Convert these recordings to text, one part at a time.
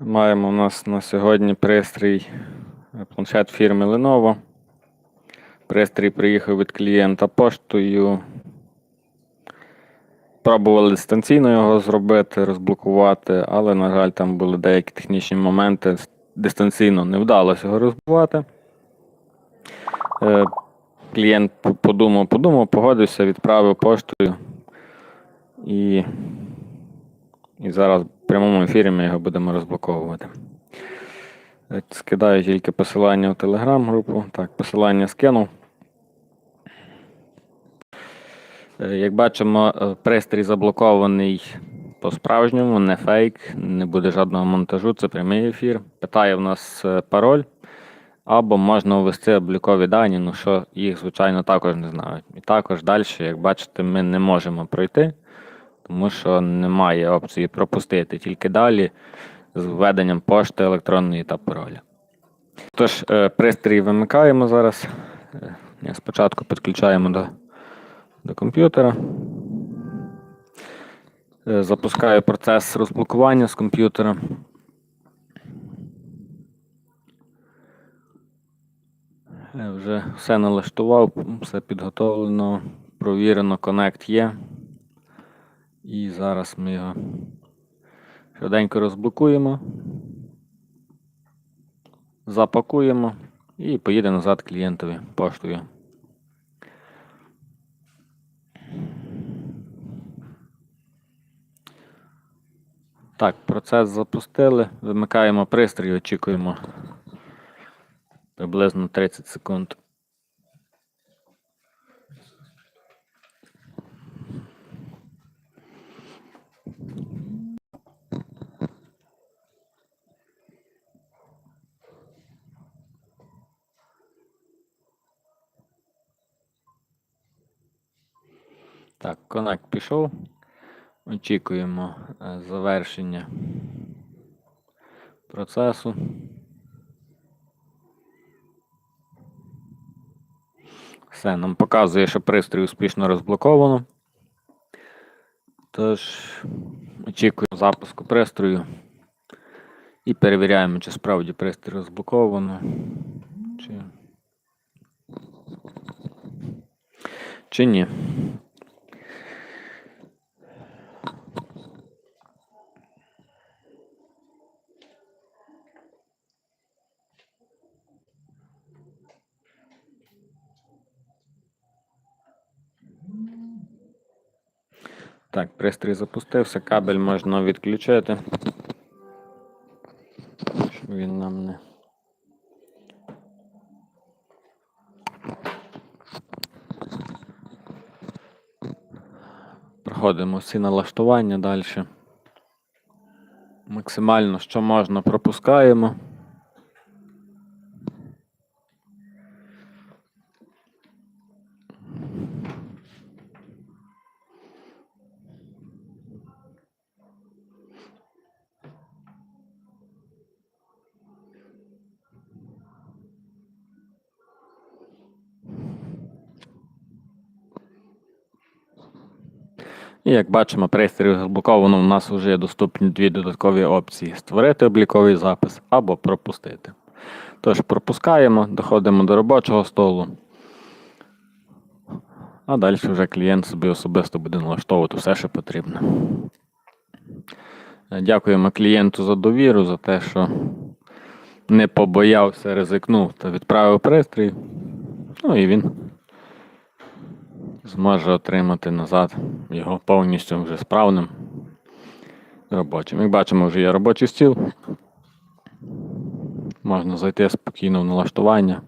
Маємо у нас на сьогодні пристрій е, планшет фірми Lenovo. Пристрій приїхав від клієнта поштою. Пробували дистанційно його зробити, розблокувати, але, на жаль, там були деякі технічні моменти. Дистанційно не вдалося його розблокувати. Е, Клієнт подумав, подумав, погодився, відправив поштою. І і зараз в прямому ефірі ми його будемо розблоковувати. Е, Скидаю тільки посилання в телеграм-групу. Так, посилання скинув. Е, Як бачимо, е, пристрій заблокований по-справжньому, не фейк, не буде жодного монтажу, це прямий ефір. Питає в нас пароль, або можна ввести облікові дані, ну що їх, звичайно, також не знають. І також далі, як бачите, ми не можемо пройти тому що немає опції пропустити тільки далі з введенням пошти електронної та пароля. Тож, е, пристрій вимикаємо зараз. Е, Спочатку підключаємо до, до комп'ютера. Е, Запускаю процес розблокування з комп'ютера. Вже все налаштував, все підготовлено, провірено, коннект є. І зараз ми його швиденько розблокуємо, запакуємо і поїде назад клієнтові поштою. Так, процес запустили. Вимикаємо пристрій, очікуємо приблизно 30 секунд. Так, коннект пішов. Очікуємо е, завершення процесу. Все, нам показує, що пристрій успішно розблоковано. Тож, очікуємо запуску пристрою і перевіряємо, чи справді пристрій розблоковано. Чи, чи ні. Так, пристрій запустився, кабель можна відключити. Щоб він нам не. Проходимо всі налаштування далі. Максимально, що можна, пропускаємо. І як бачимо, пристрій заблоковано, у нас вже є доступні дві додаткові опції: створити обліковий запис або пропустити. Тож пропускаємо, доходимо до робочого столу. А далі вже клієнт собі особисто буде налаштовувати все, що потрібно. Дякуємо клієнту за довіру, за те, що не побоявся, ризикнув та відправив пристрій. Ну і він зможе отримати назад його повністю вже справним робочим. Як бачимо, вже є робочий стіл. Можна зайти спокійно в налаштування,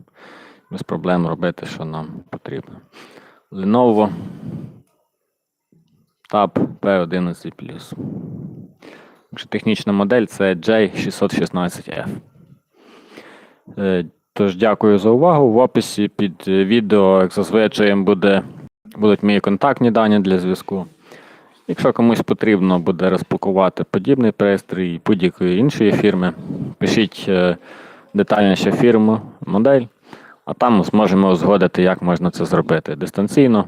без проблем робити, що нам потрібно. Lenovo Tab P11. Якщо технічна модель це J616F. Е, Тож дякую за увагу. В описі під е, відео, як зазвичай, буде, будуть мої контактні дані для зв'язку. Якщо комусь потрібно буде розпакувати подібний пристрій будь-якої іншої фірми, пишіть е, детальніше фірму, модель, а там зможемо узгодити, як можна це зробити дистанційно,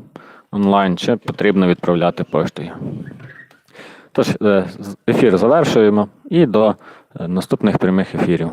онлайн, чи потрібно відправляти поштою. Тож, е, ефір завершуємо і до е, наступних прямих ефірів.